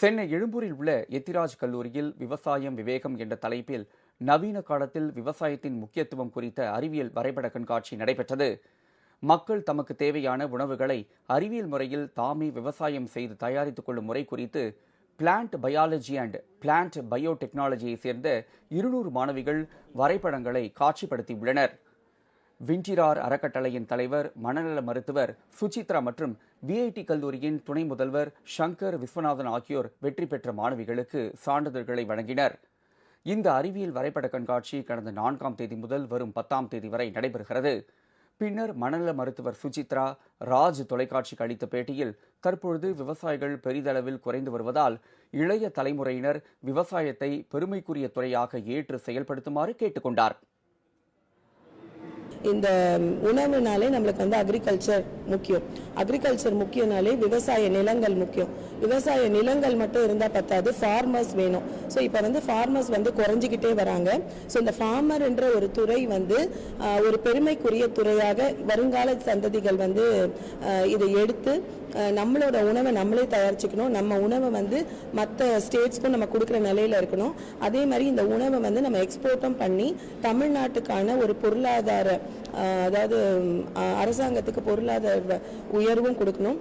சென்னை எழும்பூரில் உள்ள எத்திராஜ் கல்லூரியில் விவசாயம் விவேகம் என்ற தலைப்பில் நவீன காலத்தில் விவசாயத்தின் முக்கியத்துவம் குறித்த அறிவியல் வரைபட கண்காட்சி நடைபெற்றது. மக்கள் தமக்கு தேவையான உணவுகளை அறிவியல் முறையில் தாமே விவசாயம் செய்து தயாரித்துக் கொள்ளும் முறை குறித்து பிளான்ட் பயாலஜி அண்ட் பிளான்ட் பயோடெக்னாலஜியை சேர்ந்த இருநூறு மாணவிகள் வரைபடங்களை காட்சிப்படுத்தியுள்ளனர். விஞ்சிரார் அறக்கட்டளையின் தலைவர் மனநல மருத்துவர் சுசித்ரா மற்றும் விஐடி கல்லூரியின் துணை முதல்வர் ஷங்கர் விஸ்வநாதன் ஆகியோர் வெற்றி பெற்ற மாணவிகளுக்கு சான்றிதழ்களை வழங்கினர். இந்த அறிவியல் வரைபட கண்காட்சி கடந்த நான்காம் தேதி முதல் வரும் பத்தாம் தேதி வரை நடைபெறுகிறது. பின்னர் மனநல மருத்துவர் சுசித்ரா ராஜ் தொலைக்காட்சிக்கு அளித்த பேட்டியில் தற்பொழுது விவசாயிகள் பெரிதளவில் குறைந்து வருவதால் இளைய தலைமுறையினர் விவசாயத்தை பெருமைக்குரிய துறையாக ஏற்று செயல்படுத்துமாறு கேட்டுக்கொண்டார். இந்த உணவுனாலே நம்மளுக்கு வந்து அக்ரிகல்ச்சர் முக்கியம். அக்ரிகல்ச்சர் முக்கியனாலே விவசாய நிலங்கள் முக்கியம். விவசாய நிலங்கள் மட்டும் இருந்தால் பத்தாது ஃபார்மர்ஸ் வேணும். ஸோ இப்போ வந்து ஃபார்மர்ஸ் வந்து குறைஞ்சிக்கிட்டே வராங்க. ஸோ இந்த ஃபார்மர்ன்ற ஒரு துறை வந்து ஒரு பெருமைக்குரிய துறையாக வருங்கால சந்ததிகள் வந்து இதை எடுத்து நம்மளோட உணவை நம்மளே தயாரிச்சுக்கணும். நம்ம உணவை வந்து மற்ற ஸ்டேட்ஸ்க்கும் நம்ம கொடுக்குற நிலையில இருக்கணும். அதே மாதிரி இந்த உணவை வந்து நம்ம எக்ஸ்போர்ட்டும் பண்ணி தமிழ்நாட்டுக்கான ஒரு பொருளாதார அதாவது அரசாங்கத்துக்கு பொருளாதார உயர்வும் கொடுக்கணும்.